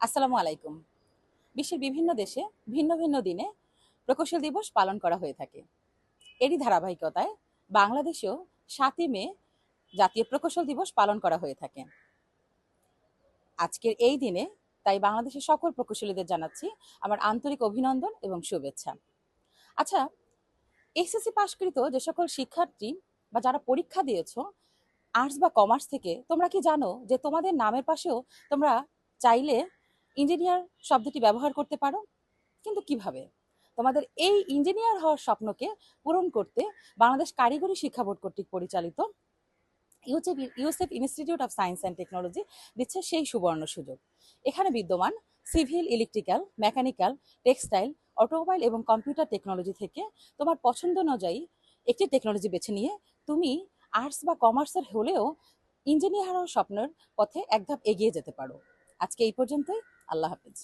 আসসালামু আলাইকুম। বিশ্বের বিভিন্ন দেশে ভিন্ন ভিন্ন দিনে প্রকৌশল দিবস পালন করা হয়ে থাকে। এরই ধারাবাহিকতায় বাংলাদেশেও সাতই মে জাতীয় প্রকৌশল দিবস পালন করা হয়ে থাকে। আজকের এই দিনে তাই বাংলাদেশের সকল প্রকৌশলীদের জানাচ্ছি আমার আন্তরিক অভিনন্দন এবং শুভেচ্ছা। আচ্ছা এসএসসি পাশকৃত যে সকল শিক্ষার্থী বা যারা পরীক্ষা দিয়েছ, আর্টস বা কমার্স থেকে, তোমরা কি জানো যে তোমাদের নামের পাশেও তোমরা চাইলে ইঞ্জিনিয়ার শব্দটি ব্যবহার করতে পারো, কিন্তু কীভাবে? তোমাদের এই ইঞ্জিনিয়ার হওয়ার স্বপ্নকে পূরণ করতে বাংলাদেশ কারিগরি শিক্ষা বোর্ড কর্তৃক পরিচালিত Yusuf Yusuf institute of science and technology দিচ্ছে সেই সুবর্ণ সুযোগ। এখানে বিদ্যমান civil electrical mechanical textile automobile এবং কম্পিউটার টেকনোলজি থেকে তোমার পছন্দ অনুযায়ী একটি টেকনোলজি বেছে নিয়ে তুমি আর্টস বা কমার্সের হলেও ইঞ্জিনিয়ার হওয়ার স্বপ্নের পথে এক ধাপ এগিয়ে যেতে পারো। আজকে এই পর্যন্তই। আল্লাহ হাফেজ